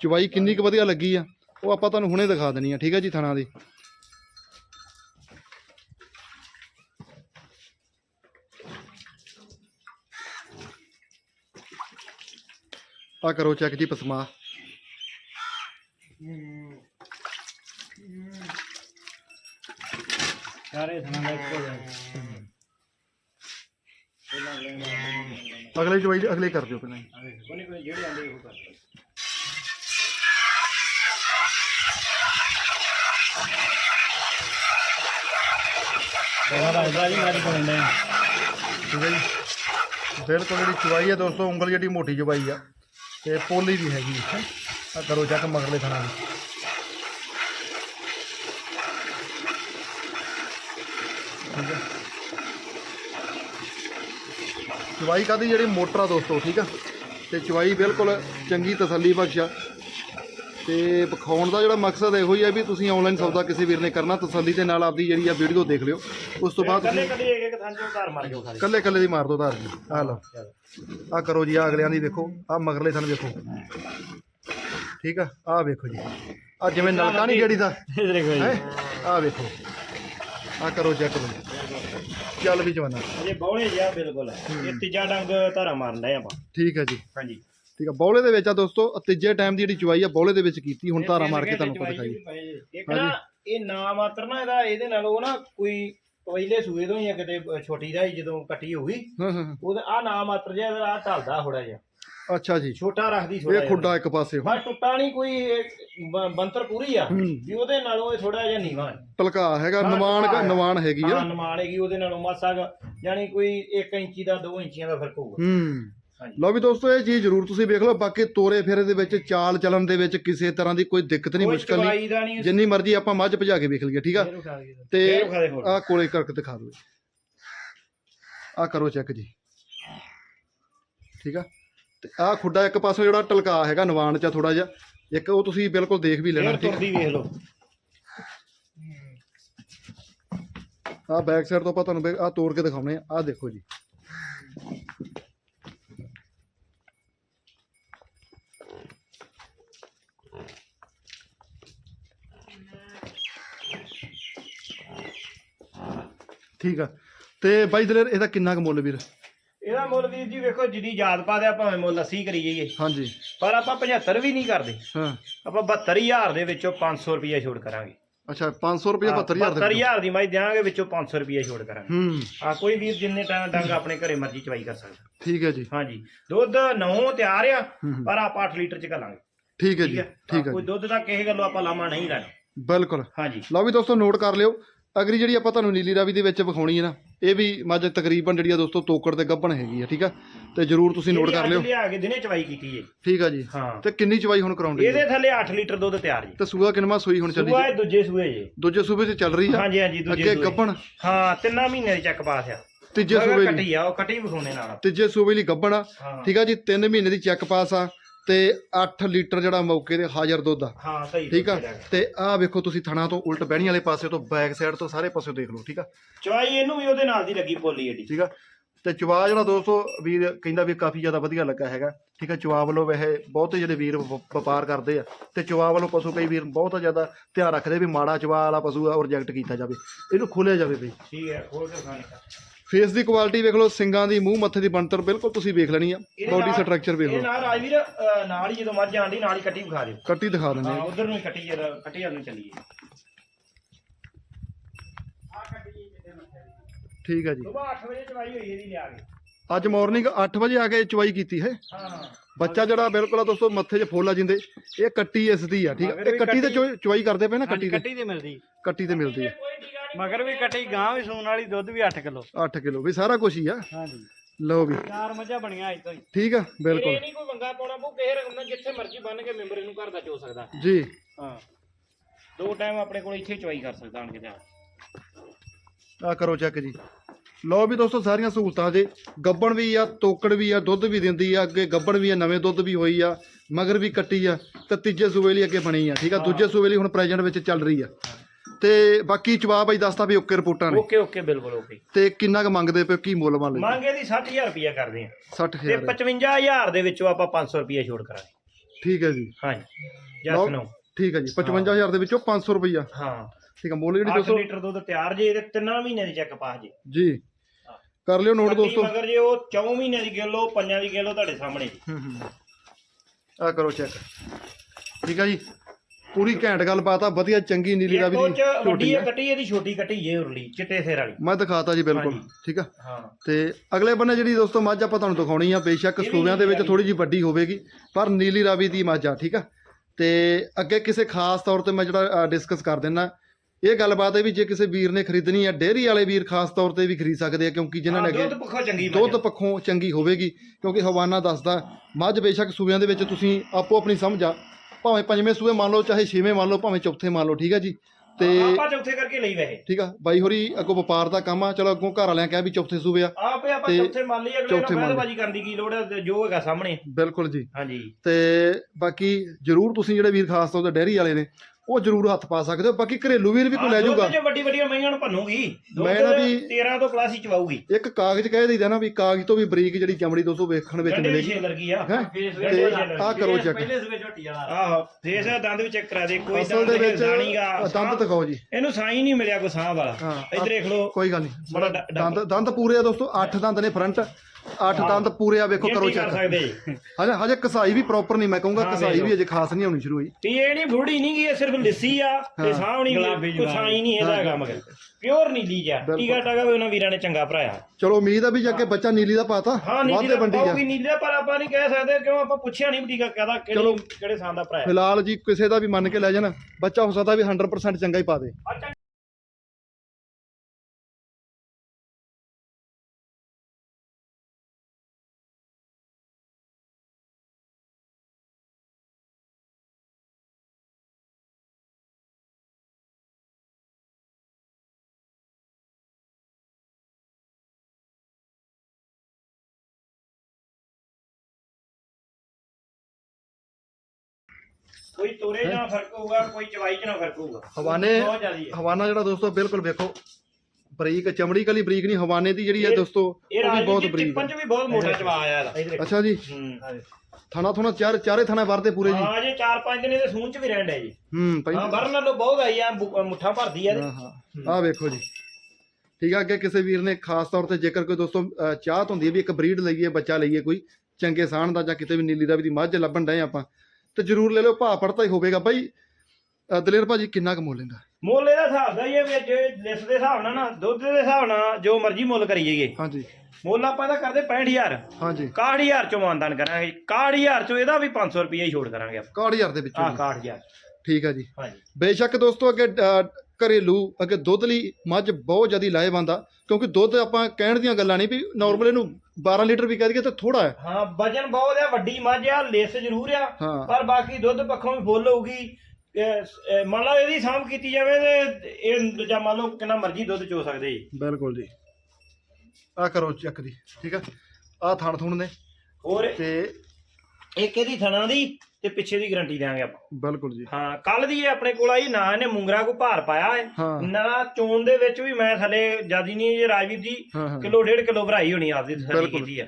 ਚੁਵਾਈ ਕਿੰਨੀ ਕੁ ਵਧੀਆ ਲੱਗੀ ਆ। ਉਹ ਆਪਾਂ ਤੁਹਾਨੂੰ ਹੁਣੇ ਦਿਖਾ ਦੇਣੀ ਆ, ਠੀਕ ਆ ਜੀ, ਥਣਾ ਦੀ। ਆ ਕਰੋ ਚੈੱਕ ਜੀ, ਪਸਮਾ। ਸਾਰੇ ਥਣਾ ਦਾ ਇੱਕੋ ਜਿਹਾ। ਅਗਲੇ ਚੁਵਾਈ ਅਗਲੇ ਕਰ ਦਿਓ ਪਹਿਲਾਂ ਕੋਈ ਜਿਹੜੇ ਆਂਦੇ ਉਹ ਕਰ ਲਓ। ਬੜਾ ਰਾਜਾ ਜੀ ਮਾਰੀ ਕੋਲੇ ਠੀਕ ਹੈ ਜੀ। ਬਿਲਕੁਲ ਜਿਹੜੀ ਚੁਵਾਈ ਹੈ ਦੋਸਤੋ ਉਂਗਲ ਜਿਹੜੀ ਮੋਟੀ ਚੁਵਾਈ ਆ ਤੇ ਪੋਲੀ ਵੀ ਹੈਗੀ ਆ ਕਰੋ ਚੱਕ ਮਗਰਲੇ ਥਾਣਾ ਦੀ। ਠੀਕ ਹੈ। ਚੁਵਾਈ ਕਾਦੀ ਜਿਹੜੀ ਮੋਟਰ ਆ ਦੋਸਤੋ ਠੀਕ ਆ? ਤੇ ਚੁਵਾਈ ਬਿਲਕੁਲ ਚੰਗੀ ਤਸੱਲੀ ਬਖਸ਼ ਆ। ਤੇ ਵਿਖਾਉਣ ਦਾ ਜਿਹੜਾ ਮਕਸਦ ਇਹੋ ਹੀ ਆ ਵੀ ਤੁਸੀਂ ਆਨਲਾਈਨ ਸੌਦਾ ਕਿਸੇ ਵੀਰ ਨੇ ਕਰਨਾ ਤਸੱਲੀ ਦੇ ਨਾਲ ਆਪਦੀ ਜਿਹੜੀ ਆ ਵੀਡੀਓ ਦੇਖ ਲਿਓ। ਉਸ ਤੋਂ ਬਾਅਦ ਤੁਸੀਂ ਕੱਲੇ ਕੱਲੇ ਇੱਕ ਇੱਕ ਥਾਂ ਚੋਂ ਧਾਰ ਮਾਰ ਕੇ ਖਾਲੀ ਕੱਲੇ ਕੱਲੇ ਦੀ ਮਾਰ ਦੋ ਧਾਰ। ਜੀ ਆ ਲਓ। ਆ ਕਰੋ ਜੀ ਆ ਅਗਲਿਆਂ ਦੀ ਵੇਖੋ। ਆ ਮਗਰਲੇ ਸਨ ਵੇਖੋ। ਠੀਕ ਆ? ਆ ਵੇਖੋ ਜੀ। ਆ ਜਿਵੇਂ ਨਲਕਾ ਨਹੀਂ ਜਿਹੜੀ ਦਾ। ਆ ਵੇਖੋ। ਆ ਕਰੋ ਚੈੱਕ ਬਈ ਚੱਲ ਵੀ ਜਵਾਨਾ। ਇਹ ਬੌਲੇ ਜਿਆ ਬਿਲਕੁਲ। ਇਹ ਤੀਜਾ ਡੰਗ ਧਾਰਾ ਮਾਰਨ ਦਾ ਆਪਾਂ। ਠੀਕ ਹੈ ਜੀ। ਹਾਂਜੀ। ਠੀਕ ਆ ਬੌਲੇ ਦੇ ਵਿੱਚ ਆ ਦੋਸਤੋ ਤੀਜੇ ਟਾਈਮ ਦੀ ਜਿਹੜੀ ਚੁਵਾਈ ਆ ਬੌਲੇ ਦੇ ਵਿੱਚ ਕੀਤੀ ਹੁਣ ਧਾਰਾ ਮਾਰ ਕੇ ਤੁਹਾਨੂੰ ਇੱਕ ਨਾ ਇਹ ਨਾ ਮਾਤਰ ਨਾ ਇਹਦਾ ਇਹਦੇ ਨਾਲ ਉਹ ਨਾ ਕੋਈ ਪਹਿਲੇ ਸੂਏ ਤੋਂ ਹੀ ਆ ਕਿਤੇ ਛੋਟੀ ਦਾ ਜਦੋਂ ਕੱਟੀ ਹੋਈ। ਹਾਂ ਹਾਂ ਹਾਂ। ਉਹਦਾ ਆ ਨਾ ਮਾਤਰ ਜਿਹਾ ਇਹਦਾ ਆਹ ਢਲਦਾ ਥੋੜਾ ਜਿਹਾ। ਅੱਛਾ ਜੀ। ਛੋਟਾ ਰੱਖਦੀ ਥੋੜਾ ਇਹ ਖੁੱਡਾ ਇੱਕ ਪਾਸੇ। ਬਸ ਟੁੱਟਾ ਨਹੀਂ ਕੋਈ ਇਹ ਬ- ਬੰਤਰ ਪੂਰੀ ਆ। ਵੀ ਉਹਦੇ ਨਾਲੋਂ ਇਹ ਥੋੜਾ ਜਿਹਾ ਨੀਵਾਂ ਹੈ। ਪਲਕਾ ਹੈਗਾ ਹਾਂ, ਨਵਾਨ ਹਾਂ। ਨਵਾਨ ਹੈਗੀ ਆ। ਹਾਂ ਹੈਗੀ ਉਹਦੇ ਨਾਲੋਂ ਮਾਸਾ ਯਾਨੀ ਕੋਈ 1 ਇੰਚੀ ਦਾ 2 ਇੰਚੀਆਂ ਦਾ ਫ਼ਰਕ ਹੋਊਗਾ। ਹੂੰ। ਹਾਂਜੀ। ਲਓ ਵੀ ਦੋਸਤੋ ਇਹ ਚੀਜ਼ ਜ਼ਰੂਰ ਤੁਸੀਂ ਵੇਖ ਲਓ। ਬਾਕੀ ਤੋਰੇ ਫੇਰੇ ਦੇ ਵਿੱਚ ਚਾਲ ਚੱਲਣ ਦੇ ਵਿੱਚ ਕਿਸੇ ਤਰ੍ਹਾਂ ਦੀ ਕੋਈ ਦਿੱਕਤ ਨਹੀਂ ਕੋਈ ਮੁਸ਼ਕਲ ਨਹੀਂ। ਚਵਾਈ ਦਾ ਨਹੀਂ। ਜਿੰਨੀ ਮਰਜ਼ੀ ਆਪਾਂ ਮੱਝ ਭਜਾ ਕੇ ਵੇਖ ਲਈਏ ਠੀਕ ਆ? ਫੇਰ ਉਠਾ ਕੇ ਤੇ ਫੇਰ ਉਠਾ ਦੇ ਹੋਰ। ਆ ਕੋਲੇ ਕਰਕੇ ਦਿਖਾ ਦਿਓ। ਆ ਕਰੋ ਚੈੱਕ ਜੀ। ਠੀਕ ਆ? ਤੇ ਆ ਖੁੱਡਾ ਇੱਕ ਪਾਸੋਂ ਜਿਹੜਾ ਟਲਕਾ ਹੈਗਾ ਨਵਾਨ ਚ ਥੋੜਾ ਜਿਹਾ ਇੱਕ ਉਹ ਤੁਸੀਂ ਬਿਲਕੁਲ ਦੇਖ ਵੀ ਲੈਣਾ ਫੇਰ ਠੀਕ ਤੁਰਦੀ ਵੇਖ ਲਓ। ਆ ਬੈਕ ਸਾਈਡ ਤੋਂ ਆਪਾਂ ਤੁਹਾਨੂੰ ਆ ਤੋੜ ਕੇ ਦਿਖਾਉਣੇ ਆ ਆ ਦੇਖੋ ਜੀ। ਠੀਕ ਆ। ਤੇ ਬਾਈ ਦਲੇਰ ਇਹਦਾ ਕਿੰਨਾ ਕੁ ਮੁੱਲ ਵੀਰ? ਇਹਦਾ ਮੁੱਲ ਵੀਰ ਜੀ ਵੇਖੋ ਜਿੱਦੀ ਯਾਦ ਪਾ ਦਿਆ ਭਾਵੇਂ ਮੁੱਲ 80 ਕਰੀ ਜਾਈਏ। ਹਾਂਜੀ। ਪਰ ਆਪਾਂ 75 ਵੀ ਨਹੀਂ ਕਰਦੇ। ਹਾਂ। ਆਪਾਂ 72000 ਦੇ ਵਿੱਚੋਂ 500 ਰੁਪਏ ਛੋੜ ਕਰਾਂਗੇ। ਅੱਛਾ 500 ਰੁਪਏ 72000 ਦੇ 72000 ਦੀ ਮਾਈ ਦਿਆਂਗੇ ਵਿੱਚੋਂ 500 ਰੁਪਏ ਛੋੜ ਕਰਾਂਗੇ। ਹੂੰ। ਆ ਕੋਈ ਵੀਰ ਜਿੰਨੇ ਟਾਈਮ ਡੰਗ ਆਪਣੇ ਘਰੇ ਮਰਜ਼ੀ ਚਵਾਈ ਕਰ ਸਕਦਾ। ਠੀਕ ਹੈ ਜੀ। ਹਾਂਜੀ। ਦੁੱਧ ਨੌ ਤਿਆਰ ਆ। ਪਰ ਆਪਾਂ 8 ਲੀਟਰ ਚ ਕਰਾਂਗੇ ਠੀਕ ਹੈ ਜੀ ਠੀਕ ਹੈ ਕੋਈ ਦੁੱਧ ਦਾ ਕਿਸੇ ਗੱਲੋਂ ਆਪਾਂ ਲਾਮਾ ਨਹੀਂ ਲੈਣਾ। ਬਿਲਕੁਲ। ਹਾਂਜੀ। ਲਓ ਵੀ ਦੋਸਤੋ ਨੋਟ ਕਰ ਲਿਓ। ਅਗਲੀ ਜਿਹੜੀ ਆਪਾਂ ਤੁਹਾਨੂੰ ਨੀਲੀ ਰਾਵੀ ਦੇ ਵਿੱਚ ਵਿਖਾਉਣੀ ਹੈ ਨਾ ਇਹ ਵੀ ਮੱਝ ਤਕਰੀਬਨ ਜਿਹੜੀ ਆ ਦੋਸਤੋ ਤੋਕੜ ਤੇ ਗੱਭਣ ਹੈਗੀ ਆ ਠੀਕ ਆ? ਤੇ ਜਰੂਰ ਤੁਸੀਂ ਨੋਟ ਕਰ ਲਿਓ। ਲਿਆ ਕੇ ਦਿਨੇ ਚਵਾਈ ਕੀਤੀ ਜੀ ਠੀਕ ਆ ਜੀ। ਹਾਂ। ਤੇ ਕਿੰਨੀ ਚਵਾਈ ਹੁਣ ਕਰਾਉਂਦੇ ਇਹਦੇ ਥੱਲੇ 8 ਲੀਟਰ ਦੁੱਧ ਤਿਆਰ ਜੀ। ਤੇ ਸੂਆ ਕਿੰਨਵਾਂ ਸੂਈ ਹੁਣ ਚੱਲੀ ਸੂਆ ਦੂਜੇ ਸੂਏ ਜੀ। ਦੂਜੇ ਸੂਬੇ 'ਚ ਚੱਲ ਰਹੀ ਆ? ਹਾਂਜੀ ਹਾਂਜੀ ਦੂਜੇ ਅੱਗੇ। ਗੱਭਣ? ਹਾਂ ਤਿੰਨਾਂ ਮਹੀਨਿਆਂ ਦੀ ਚੱਕ ਪਾਸ ਆ। ਤੀਜੇ ਸੂਬੇ ਲਈ ਕੱਟੀ ਆ ਉਹ ਕੱਟੀ ਵਿਖਾਉਣੇ ਨਾਲ। ਤੀਜੇ ਸੂਬੇ ਲਈ ਗੱਭਣ ਆ। ਠੀਕ ਆ ਜੀ 3 ਮਹੀਨੇ ਦੀ ਚੈੱਕ ਪਾਸ ਆ। ਤੇ 8 ਲੀਟਰ ਜਿਹੜਾ ਮੌਕੇ ਤੇ ਹਾਜ਼ਰ ਦੁੱਧ ਆ। ਹਾਂ ਸਹੀ ਠੀਕ ਆ। ਤੇ ਆਹ ਵੇਖੋ ਤੁਸੀਂ ਥਣਾ ਤੋਂ ਉਲਟ ਬਹਿਣੀ ਵਾਲੇ ਪਾਸੇ ਤੋਂ ਬੈਕ ਸਾਈਡ ਤੋਂ ਸਾਰੇ ਪਾਸੇ ਦੇਖ ਲਓ ਠੀਕ ਆ? ਚਵਾਈ ਇਹਨੂੰ ਵੀ ਉਹਦੇ ਨਾਲ ਦੀ ਲੱਗੀ ਪੋਲੀ ਏਡੀ। ਠੀਕ ਆ? ਤੇ ਚਵਾ ਜਿਹੜਾ ਦੋਸਤੋ ਵੀਰ ਕਹਿੰਦਾ ਵੀ ਕਾਫੀ ਜ਼ਿਆਦਾ ਵਧੀਆ ਲੱਗਾ ਹੈਗਾ। ਠੀਕ ਆ? ਚਵਾ ਵੱਲੋਂ ਵੈਸੇ ਬਹੁਤੇ ਜਿਹੜੇ ਵੀਰ ਵਪਾਰ ਕਰਦੇ ਆ ਤੇ ਚਵਾ ਵੱਲੋਂ ਪਸ਼ੂ ਕਈ ਵੀਰ ਬਹੁਤ ਜ਼ਿਆਦਾ ਧਿਆਨ ਰੱਖਦੇ ਵੀ ਮਾੜਾ ਚਵਾ ਵਾਲਾ ਪਸ਼ੂ ਆ ਉਹ ਰਿਜੈਕਟ ਕੀਤਾ ਜਾਵੇ। ਇਹਨੂੰ ਖੋਲਿਆ ਜਾਵੇ ਬਈ। ਠੀਕ ਹੈ ਖੋਲ ਕੇ ਖਾਣੇ ਫੇਸ ਦੀ ਕੁਆਲਿਟੀ ਵੇਖ ਲਓ ਸਿੰਗਾਂ ਦੀ ਮੂੰਹ ਮੱਥੇ ਦੀ ਬਣਤਰ ਬਿਲਕੁਲ ਤੁਸੀਂ ਵੇਖ ਲੈਣੀ ਆ। ਇਹਦੇ ਬੋਡੀ ਨਾਲ- ਸਟਰਕਚਰ ਵੇਖ ਇਹ ਲਓ ਨਾਲ ਰਾਜਵੀਰ ਅਹ, ਨਾਲ ਹੀ ਜਦੋਂ ਮੱਝ ਆਂਦੀ ਨਾਲ ਹੀ ਕੱਟੀ ਵਿਖਾ ਦਿਓ। ਕੱਟੀ ਦਿਖਾ ਦਿੰਦੇ ਹਾਂ ਆ। ਉਧਰ ਨੂੰ ਹੀ ਕੱਟੀ ਜਦ ਕੱਟੀ ਜਦ ਨੂੰ ਚੱਲੀਏ। ਠੀਕ ਆ ਜੀ। ਸਵੇਰ 8 ਵਜੇ ਚਵਾਈ ਹੋਈ ਇਹਦੀ ਲਿਆ ਕੇ। ਅੱਜ ਮਾਰਨਿੰਗ 8 ਵਜੇ ਆ ਕੇ ਚਵਾਈ ਕੀਤੀ ਹੈ। ਹਾਂ। ਬੱਚਾ ਜਿਹੜਾ ਬਿਲਕੁਲ ਆ ਦੋਸਤੋ ਮੱਥੇ 'ਚ ਫੁੱਲ ਆ ਜਿੰਦੇ। ਇਹ ਕੱਟੀ ਇਸ ਦੀ ਆ ਠੀਕ ਆ। ਇਹ ਕੱਟੀ ਤੇ ਚੁਆਈ ਕਰਦੇ ਪਏ ਨਾ ਕੱਟੀ ਤੇ ਕੱਟੀ ਤੇ ਮਿਲਦੀ। ਕੱਟੀ ਤੇ ਮਿਲਦੀ ਆ। ਕੋਈ ਟੀਕਾ ਨਹੀਂ ਮਗਰ ਵੀ ਕੱਟੀ ਗਾਂ ਵੀ ਸੂਣ ਵਾਲੀ ਦੁੱਧ ਵੀ 8 ਕਿਲੋ। 8 ਕਿਲੋ ਵੀ ਸਾਰਾ ਕੁਝ ਹੀ ਆ। ਹਾਂਜੀ। ਲਓ ਵੀ। ਚਾਰ ਮੱਝਾਂ ਬਣੀਆਂ ਅੱਜ ਤੋਂ ਹੀ। ਠੀਕ ਆ ਬਿਲਕੁਲ। ਇਹ ਨਹੀਂ ਕੋਈ ਵੰਗਾ ਪਾਉਣਾ ਪਊ ਕਿਸੇ ਰਕਮ ਨਾਲ ਜਿੱਥੇ ਮਰਜ਼ੀ ਬੰਨ ਕੇ ਮੈਂਬਰ ਇਹਨੂੰ ਘਰ ਦਾ ਚੋ ਸਕਦਾ। ਜੀ। ਹਾਂ। ਦੋ ਟਾਈਮ ਆਪਣੇ ਕੋਲ ਇੱਥੇ ਚਵਾਈ ਕਰ ਸਕਦਾ ਆਣ ਕੇ ਜਾ। ਆ ਕਰੋ ਚੈੱਕ ਜੀ। ਲਓ ਵੀ ਦੋਸਤੋ ਸਾਰੀਆਂ ਸਹੂਲਤਾਂ ਜੇ। ਗੱਬਣ ਵੀ ਆ ਤੋਕੜ ਵੀ ਆ ਦੁੱਧ ਵੀ ਦਿੰਦੀ ਆ। ਅੱਗੇ ਗੱਬਣ ਵੀ ਆ ਨਵੇਂ ਦੁੱਧ ਵੀ ਹੋਈ ਆ। ਮਗਰ ਵੀ ਕੱਟੀ ਆ ਤੇ ਤੀਜੇ ਸੂਬੇ ਲਈ ਅੱਗੇ ਬਣੀ ਆ ਠੀਕ ਆ? ਦੂਜੇ ਸੂਬੇ ਲਈ ਹੁਣ ਪ੍ਰੈਜ਼ੈਂਟ ਵਿੱਚ ਚੱਲ ਰਹੀ ਆ। ਤੇ ਬਾਕੀ ਜਵਾਬ ਬਾਈ ਦੱਸਤਾ ਵੀ ਓਕੇ ਰਿਪੋਰਟਾਂ ਨੇ। ਓਕੇ ਓਕੇ ਬਿਲਕੁਲ ਓਕੇ। ਤੇ ਕਿੰਨਾ ਕੁ ਮੰਗਦੇ ਪਏ ਕੀ ਮੁੱਲ ਮੰਨ ਲੈ ਮੰਗ ਇਹਦੀ 60000 ਰੁਪਇਆ ਕਰਦੇ ਆ 60000 ਤੇ 55000 ਦੇ ਵਿੱਚੋਂ ਆਪਾਂ 500 ਰੁਪਇਆ ਛੋੜ ਕਰਾਂਗੇ। ਠੀਕ ਹੈ ਜੀ। ਹਾਂਜੀ। ਲਓ। ਜਸ ਨੂੰ। ਠੀਕ ਹੈ ਜੀ। 55000 ਦੇ ਵਿੱਚੋਂ 500 ਰੁਪਈਆ। ਹਾਂ। ਠੀਕ ਹੈ ਮੁੱਲ ਜਿਹੜੀ 8 ਦੋਸਤੋ ਲੀਟਰ ਦੁੱਧ ਤਿਆਰ ਜੇ ਤੇ ਤਿੰਨਾਂ ਮਹੀਨਿਆਂ ਦੀ ਚੈੱਕ ਪਾਸ ਜੇ। ਜੀ। ਕਰ ਲਿਓ ਨੋਟ ਦੋਸਤੋ। ਮਗਰ ਜੇ ਉਹ 4 ਮਹੀਨਿਆਂ ਦੀ ਕਿਲੋ ਪੰਜਾਂ ਦੀ ਕਿਲੋ ਤੁਹਾਡੇ ਸਾਹਮਣੇ ਜੀ। ਹੂੰ ਹੂੰ ਆ ਕਰੋ ਚੈੱਕ। ਠੀਕ ਹੈ ਜੀ। ਪੂਰੀ ਘੈਂਟ ਗੱਲਬਾਤ ਆ ਵਧੀਆ ਚੰਗੀ ਨੀਲੀ ਉਹ ਦੀ ਚ ਵੱਡੀ ਝੋਟੀ ਆ। ਆ ਕੱਟੀ ਇਹਦੀ ਛੋਟੀ ਕੱਟੀ ਜੇ ਉਰਲੀ ਚਿੱਟੇ ਸਿਰ ਵਾਲੀ। ਮੈਂ ਦਿਖਾਤਾ ਜੀ ਬਿਲਕੁਲ ਹਾਂਜੀ। ਠੀਕ ਆ? ਹਾਂ। ਤੇ ਅਗਲੇ ਬੰਨੇ ਜਿਹੜੀ ਦੋਸਤੋ ਮੱਝ ਆਪਾਂ ਤੁਹਾਨੂੰ ਦਿਖਾਉਣੀ ਆ ਬੇਸ਼ੱਕ ਵੀ ਸੂਬਿਆਂ ਦੇ ਵਿੱਚ ਨੀਲੀ ਥੋੜੀ ਜੀ ਵੱਡੀ ਹੋਵੇਗੀ ਪਰ ਨੀਲੀ ਰਾਵੀ ਦੀ ਮੱਝ ਆ ਠੀਕ ਆ? ਤੇ ਅੱਗੇ ਕਿਸੇ ਖਾਸ ਤੌਰ ਤੇ ਮੈਂ ਜਿਹੜਾ ਡਿਸਕਸ ਕਰ ਦਿੰਨਾ ਇਹ ਗੱਲਬਾਤ ਹੈ ਵੀ ਜੇ ਕਿਸੇ ਵੀਰ ਨੇ ਖਰੀਦਣੀ ਆ ਡੇਅਰੀ ਵਾਲੇ ਵੀਰ ਖਾਸ ਤੌਰ ਤੇ ਵੀ ਖਰੀਦ ਸਕਦੇ ਆ ਕਿਉਂਕਿ ਜਿਨ੍ਹਾਂ ਨੇ ਹਾਂ, ਅੱਗੇ ਦੁੱਧ ਪੱਖੋਂ ਚੰਗੀ ਮੱਝ ਦੁੱਧ ਪੱਖੋਂ ਚੰਗੀ ਹੋਵੇਗੀ ਕਿਉਂਕਿ ਹਵਾਨਾ ਦੱਸਦਾ ਮੱਝ ਬੇਸ਼ੱਕ ਸੂਬਿਆਂ ਦੇ ਵਿੱਚ ਤੁਸੀਂ ਆਪੋ ਆਪਣੀ ਸਮਝ ਆ। ਭਾਵੇਂ ਪੰਜਵੇਂ ਸੂਬੇ ਮੰਨ ਲਓ ਚਾਹੇ ਛੇਵੇਂ ਮੰਨ ਲਓ ਭਾਵੇਂ ਚੌਥੇ ਮੰਨ ਲਓ ਠੀਕ ਆ ਜੀ? ਤੇ ਆਪਾਂ ਚੌਥੇ ਕਰਕੇ ਲਈ ਵੈਸੇ। ਠੀਕ ਆ ਬਾਈ ਹੋਰੀ ਅੱਗੋਂ ਵਪਾਰ ਦਾ ਕੰਮ ਆ ਚਲੋ ਅੱਗੋਂ ਘਰ ਵਾਲਿਆਂ ਕਿਹਾ ਵੀ ਚੌਥੇ ਸੂਬੇ ਆ। ਆਪੇ ਆਪਾਂ ਚੌਥੇ ਮੰਨ ਲਈ ਅਗਲੇ ਚੌਥੇ ਨੂੰ ਮੰਨ ਲਈ। ਬਾਜੀ ਕਰਨ ਦੀ ਕੀ ਲੋੜ ਹੈ ਜੋ ਹੈਗਾ ਸਾਹਮਣੇ। ਬਿਲਕੁਲ ਜੀ। ਹਾਂਜੀ। ਤੇ ਬਾਕੀ ਜਰੂਰ ਤੁਸੀਂ ਜਿਹੜੇ ਵੀਰ ਖਾਸ ਤੌਰ ਤੇ ਡੈਰੀ ਵਾਲੇ ਨੇ ਉਹ ਜਰੂਰ ਹੱਥ ਪਾ ਸਕਦੇ ਹੋ। ਬਾਕੀ ਘਰੇਲੂ ਵੀਰ ਵੀ ਕੋਈ ਲੈ ਜਾਊਗਾ। ਜੇ ਵੱਡੀ ਵੱਡੀਆਂ ਮਈਆਂ ਨੂੰ ਭੰਨੂਗੀ। ਮੈਂ ਨਾ ਵੀ- 13 ਤੋਂ ਪਲੱਸ ਹੀ ਚਵਾਊਗੀ ਇੱਕ ਕਾਗਜ਼ ਕਹਿ ਦਈਦਾ ਨਾ ਵੀ ਕਾਗਜ਼ ਤੋਂ ਵੀ ਬਰੀਕ ਜਿਹੜੀ ਚਮੜੀ ਦੋਸਤੋ ਵੇਖਣ ਵਿੱਚ ਮਿਲੇਗੀ। ਛੇ ਲੱਗੀ ਆ। ਆਹ ਕਰੋ ਚੈੱਕ ਪਹਿਲੇ ਸਵੇ ਝੋਟੀ ਵਾਲਾ। ਆਹੋ ਫੇਸ ਦੰਦ ਵੀ ਚੈੱਕ ਕਰਾ ਦੇ ਕੋਈ ਅਸਲ ਦੇ ਵਿੱਚ ਦੰਦ ਦਿਖਾਓ ਜੀ। ਇਹਨੂੰ ਸਾਈ ਨਹੀਂ ਮਿਲਿਆ ਕੋਈ ਸਾਹ ਵਾਲਾ। ਹਾਂ ਇੱਧਰ ਦੇਖ ਲਓ। ਕੋਈ ਗੱਲ ਨਹੀਂ। ਦੰਦ ਦੰਦ ਪੂਰੇ ਆ ਦੋਸਤੋ 8 ਦੰਦ ਨੇ ਫਰੰਟ। 8 ਦੰਦ ਪੂਰੇ ਆ ਵੇਖੋ ਕਰੋ ਗਿਣਤੀ ਕਰ ਚੈੱਕ ਸਕਦੇ। ਜੀ ਹਜੇ ਹਜੇ ਕਸਾਈ ਵੀ ਪ੍ਰੋਪਰ ਨਹੀਂ ਮੈਂ ਕਹੂੰਗਾ ਹਾਂ, ਕਸਾਈ ਵੇਖ ਵੀ ਅਜੇ ਖਾਸ ਨਹੀਂ ਹੋਣੀ ਸ਼ੁਰੂ ਹੋਈ। ਤੇ ਇਹ ਨਹੀਂ ਬੁੜੀ ਨਹੀਂ ਗਈ ਇਹ ਸਿਰਫ ਲਿੱਸੀ ਆ ਤੇ ਹਾਂ। ਸਾਹ ਨਹੀਂ ਗੁਲਾਬੀ ਕੋਈ ਸਾਈ ਨਹੀਂ ਇਹਦਾ ਹੈਗਾ ਮਗਰ। ਪਿਓਰ ਨੀਲੀ ਜਾ ਬਿਲਕੁਲ। ਟੀਕਾ ਟਾਗਾ ਵੀ ਉਹਨਾਂ ਵੀਰਾਂ ਨੇ ਚੰਗਾ ਭਰਾਇਆ। ਚਲੋ ਉਮੀਦ ਆ ਵੀ ਜੇ ਅੱਗੇ ਬੱਚਾ ਨੀਲੀ ਦਾ ਪਾਤਾ ਹਾਂ ਨੀਲੀ ਵਾਧੇ ਦਾ ਵੰਡੀ ਪਾਉ ਵੀ ਨੀਲੀ ਦਾ ਪਰ ਆਪਾਂ ਨਹੀਂ ਕਹਿ ਸਕਦੇ ਕਿਉਂ ਆਪਾਂ ਪੁੱਛਿਆ ਨਹੀਂ ਵੀ ਟੀਕਾ ਕਹਦਾ ਚਲੋ। ਕਿਹੜੇ ਕਿਹੜੇ ਸਾਂ ਦਾ ਭਰਾਇਆ। ਫਿਲਹਾਲ ਜੀ ਕਿਸੇ ਦਾ ਵੀ ਮੰਨ ਕੇ ਲੈ ਜਾਣ ਬੱਚਾ ਹੋ ਸਕਦਾ ਵੀ 100% ਚੰਗਾ ਹੀ ਪਾ ਦੇ। ਕੋਈ ਤੋਰੇ ਨਾਲ ਫ਼ਰਕ ਹੋਊਗਾ ਕੋਈ ਚਵਾਈ ਚ ਨਾ ਫ਼ਰਕ ਹੋਊਗਾ। ਹਵਾਨੇ ਬਹੁਤ ਜ਼ਿਆਦੀ ਹੈ ਹਵਾਨਾ ਜਿਹੜਾ ਦੋਸਤੋ ਬਿਲਕੁਲ ਵੇਖੋ ਬਰੀਕ ਚਮੜੀ ਕਲੀ ਬਰੀਕ ਨਹੀਂ ਹਵਾਨੇ ਦੀ ਜਿਹੜੀ ਹੈ ਇਹ- ਦੋਸਤੋ ਇਹ ਉਹ ਵੀ ਬਹੁਤ ਬਰੀਕ ਟਿੱਪਣ ਚ ਵੀ ਬਹੁਤ ਮੋਟਾ ਚਵਾ ਆਇਆ ਇਹਦਾ। ਅੱਛਾ ਜੀ। ਹੂੰ ਥਾਣਾ ਥੋਣਾ ਚਾਰ ਚਾਰੇ ਥਾਣੇ ਵਰਦੇ ਪੂਰੇ ਜੀ। ਹਾਂ ਜੀ 4-5 ਦਿਨ ਇਹਦੇ ਸੂਨ ਚ ਵੀ ਰਹਿਣ ਡਿਆ ਜੀ। ਹੂੰ ਭਾਈ ਹਾਂ ਬਰਨ ਨਾਲੋਂ ਬਹੁਤ ਆਈ ਆ ਬੁ- ਮੁੱਠਾ ਭਰਦੀ ਆ ਇਹਦੇ। ਹਾਂ ਹਾਂ। ਆਹ ਵੇਖੋ ਜੀ। ਠੀਕ ਆ ਅੱਗੇ ਕਿਸੇ ਵੀਰ ਨੇ ਖਾਸ ਤੌਰ ਤੇ ਜੇਕਰ ਕੋਈ ਦੋਸਤੋ ਅਹ, ਚਾਹਤ ਹੁੰਦੀ ਹੈ ਵੀ ਇੱਕ ਬਰੀਡ ਲਈਏ ਬੱਚਾ ਲਈਏ ਕੋਈ ਚੰਗੇ ਸਾਣ ਦਾ ਜਾਂ ਕਿਤੇ ਵੀ ਨੀਲੀ ਦਾ ਵੀ ਦੀ ਮੱਝ ਲੱਭਣ ਡਏ ਆਪਾਂ ਤੇ ਜਰੂਰ ਲੈ ਲਓ ਭਾਅ ਪੜਤਾ ਹੀ ਹੋਵੇਗਾ ਬਾਈ। ਦਲੇਰ ਭਾਜੀ ਕਿੰਨਾ ਕੁ ਮੁੱਲ ਲੈਂਦਾ? ਮੁੱਲ ਇਹਦਾ ਹਿਸਾਬ ਦਾ ਹੀ ਹੈ ਵੀ ਜੇ ਲਿਸਟ ਦੇ ਹਿਸਾਬ ਨਾਲ ਨਾ ਦੁੱਧ ਦੇ ਹਿਸਾਬ ਨਾਲ ਜੋ ਮਰਜ਼ੀ ਮੁੱਲ ਕਰੀ ਜਾਈਏ। ਹਾਂਜੀ। ਮੁੱਲ ਆਪਾਂ ਇਹਦਾ ਕਰਦੇ 65000 ਹਾਂਜੀ। 61000 ਚੋਂ ਮਾਨਦਾਨ ਕਰਾਂਗੇ। 61000 ਚੋਂ ਇਹਦਾ ਵੀ 500 ਰੁਪਏ ਹੀ ਛੋੜ ਕਰਾਂਗੇ ਆਪਾਂ। 61000 ਦੇ ਵਿੱਚੋਂ ਆਹ ਜੀ। 61000 ਠੀਕ ਆ ਜੀ। ਹਾਂਜੀ। ਬੇਸ਼ੱਕ ਦੋਸਤੋ ਅੱਗੇ ਘਰੇਲੂ ਅੱਗੇ ਦੁੱਧ ਲਈ ਮੱਝ ਬਹੁਤ ਜ਼ਿਆਦਾ ਲਾਹੇਵੰਦ ਆ ਕਿਉਂਕਿ ਦੁੱਧ ਆਪਾਂ ਕਹਿਣ ਦੀਆਂ ਗੱਲਾਂ ਨਹੀਂ ਵੀ ਨਾਰਮਲ ਇਹਨੂੰ 12 ਲੀਟਰ ਵੀ ਕਹਿ ਦਈਏ ਤਾਂ ਥੋੜਾ ਹੈ। ਹਾਂ ਵਜਨ ਬਹੁਤ ਆ ਵੱਡੀ ਮੱਝ ਆ ਲਿਸ ਜ਼ਰੂਰ ਆ ਹਾਂ। ਪਰ ਬਾਕੀ ਦੁੱਧ ਪੱਖੋਂ ਵੀ ਫੁੱਲ ਹੋਊਗੀ। ਇਹ ਸ- ਇਹ ਮੰਨ ਲਓ ਇਹਦੀ ਸਾਂਭ ਕੀਤੀ ਜਾਵੇ ਤੇ ਇਹ ਜਾਂ ਮੰਨ ਲਓ ਕਿੰਨਾ ਮਰਜ਼ੀ ਦੁੱਧ ਚੋ ਸਕਦੇ ਜੀ। ਬਿਲਕੁਲ ਜੀ। ਆ ਕਰੋ ਚੱਕ ਦੀ ਠੀਕ ਆ? ਆ ਥਣ ਥੁਣ ਨੇ ਹੋਰ ਤੇ ਇੱਕ ਇਹਦੀ ਥਣਾ ਦੀ ਤੇ ਪਿੱਛੇ ਦੀ ਗਾਰੰਟੀ ਦੇਵਾਂਗੇ ਆਪਾਂ। ਬਿਲਕੁਲ ਜੀ। ਹਾਂ ਕੱਲ ਦੀ ਇਹ ਆਪਣੇ ਕੋਲ ਆਈ ਨਾ ਇਹਨੇ ਮੁੰਗਰਾ ਕੋ ਭਾਰ ਪਾਇਆ ਹੈ। ਹਾਂ। ਨਾ ਚੋਣ ਦੇ ਵਿੱਚ ਵੀ ਮੈਂ ਥੱਲੇ ਜਿਆਦੀ ਨਹੀਂ ਇਹ ਰਾਜਵੀਰ ਜੀ ਹਾਂ ਹਾਂ। ਕਿਲੋ ਡੇਢ ਕਿਲੋ ਭਰਾਈ ਹੋਣੀ ਆਪਦੀ ਥੱਲੇ ਬਿਲਕੁਲ। ਕੀਤੀ ਆ